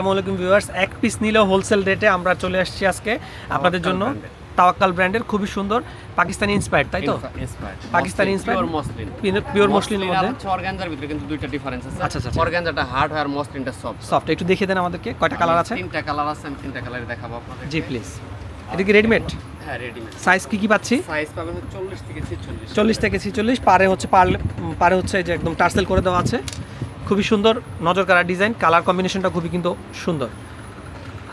আসসালামু আলাইকুম ভিউয়ার্স এক পিস নিলেও হোলসেল রেটে আমরা চলে আসছি আজকে আপনাদের জন্য। তাওয়াক্কাল ব্র্যান্ডের খুবই সুন্দর। পাকিস্তানি ইন্সপায়ার্ড তাই তো? Pakistani inspired? Pure muslin pure মসলিনের মধ্যে। অর্গানজার ভিতরে কিন্তু দুইটা ডিফারেন্স আছে। আচ্ছা, আচ্ছা, আচ্ছা। অর্গানজাটা হার্ড হয় আর মসলিনটা সফট সফট একটু দেখিয়ে দেন আমাদেরকে কয়টা কালার আছে? তিনটা কালার আছে আমি তিনটা কালারে দেখাবো আপনাদের। জি প্লিজ এটা কি রেডিমেড হ্যাঁ রেডিমেড সাইজ কি কি পাচ্ছি? সাইজ পাবেন 40 থেকে 46 চল্লিশ থেকে ছিচল্লিশ পারে হচ্ছে পারে হচ্ছে যে একদম টার্সেল করে দেওয়া আছে। খুবই সুন্দর নজর কালার ডিজাইন কালার কম্বিনেশনটা খুবই কিন্তু সুন্দর।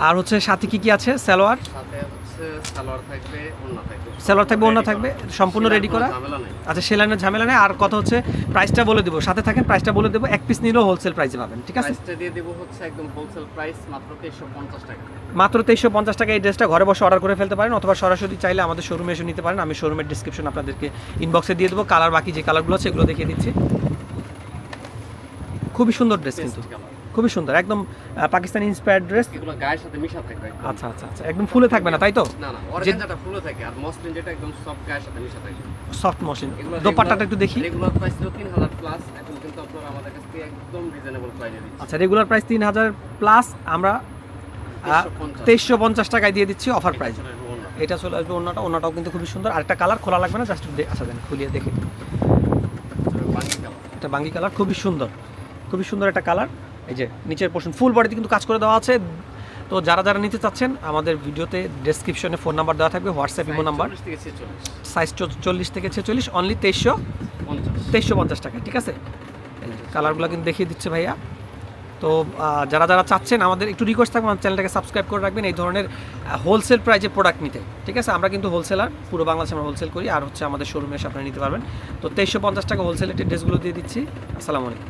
আর হচ্ছে সাথে কি কি আছে? সালোয়ার? সালোয়ার থাকবে ওন্না থাকবে। সম্পূর্ণ রেডি করা? আচ্ছা সেলাইনের ঝামেলা নেই। আর কথা হচ্ছে প্রাইসটা বলে দেবো। সাথে থাকেন প্রাইসটা বলে দেবো। এক পিস নিলেও হোলসেল প্রাইসে পাবেন ঠিক আছে? প্রাইসটা দিয়ে দেব হচ্ছে একদম হোলসেল প্রাইস মাত্র 2350 টাকা। মাত্র তেইশশো পঞ্চাশ টাকা এই ড্রেসটা ঘরে বসে অর্ডার করে ফেলতে পারেন অথবা সরাসরি চাইলে আমাদের শোরুমে এসে নিতে পারেন। আমি শোরুমের ডিসক্রিপশন আপনাদেরকে ইনবক্সে দিয়ে দেবো। কালার বাকি যে কালারগুলো আছে এগুলো দেখিয়ে দিচ্ছি। খুবই সুন্দর ড্রেস কিন্তু। খুবই সুন্দর একদম পাকিস্তানি ইন্সপায়ার্ড ড্রেস এগুলো গায়ের সাথে মিশা থাকবে আচ্ছা আচ্ছা আচ্ছা একদম ফুলে থাকবে না তাই তো? না না অর্গানজাটা ফুলে থাকে আর মসলিন যেটা একদম সফট গায়ের সাথে মিশা থাকে। সফট এগুলো দোপাট্টাটা একটু দেখি। রেগুলার প্রাইস ছিল 3000 প্লাস এখন কিন্তু আপনারা আমাদের কাছ থেকে একদম রিজনেবল প্রাইসে দিচ্ছি। আচ্ছা রেগুলার প্রাইস তিন হাজার প্লাস আমরা 2350 তেইশশো পঞ্চাশ। টাকায় দিয়ে দিচ্ছি অফার প্রাইস এটা চলে আসবে অন্যটা অন্যটাও কিন্তু খুবই সুন্দর। আরেকটা কালার খোলা লাগবে না জাস্ট আচ্ছা দেন খুলিয়ে দেখি। এটা বাঙ্গি কালার খুবই সুন্দর। খুবই সুন্দর একটা কালার এই যে নিচের পোর্শন ফুল বডিতে কিন্তু কাজ করে দেওয়া আছে। তো যারা যারা নিতে চাচ্ছেন আমাদের ভিডিওতে ডেসক্রিপশনে ফোন নাম্বার দেওয়া থাকবে হোয়াটসঅ্যাপ ইমো নাম্বার 40 থেকে 46 সাইজ চল্লিশ থেকে ছেচল্লিশ অনলি তেইশশো তেইশশো পঞ্চাশ টাকা ঠিক আছে? এই যে কালারগুলো কিন্তু দেখিয়ে দিচ্ছে ভাইয়া। তো যারা যারা চাচ্ছেন আমাদের একটু রিকোয়েস্ট থাকবে আমাদের চ্যানেলটাকে সাবস্ক্রাইব করে রাখবেন এই ধরনের হোলসেল প্রাইজে প্রোডাক্ট নিতে ঠিক আছে? আমরা কিন্তু হোলসেলার পুরো বাংলাদেশে আমরা হোলসেল করি আর হচ্ছে আমাদের শোরুমে এসে আপনারা নিতে পারবেন। তো তেইশশো পঞ্চাশ টাকা হোলসেলের ড্রেসগুলো দিয়ে দিচ্ছি। আসসালামু আলাইকুম।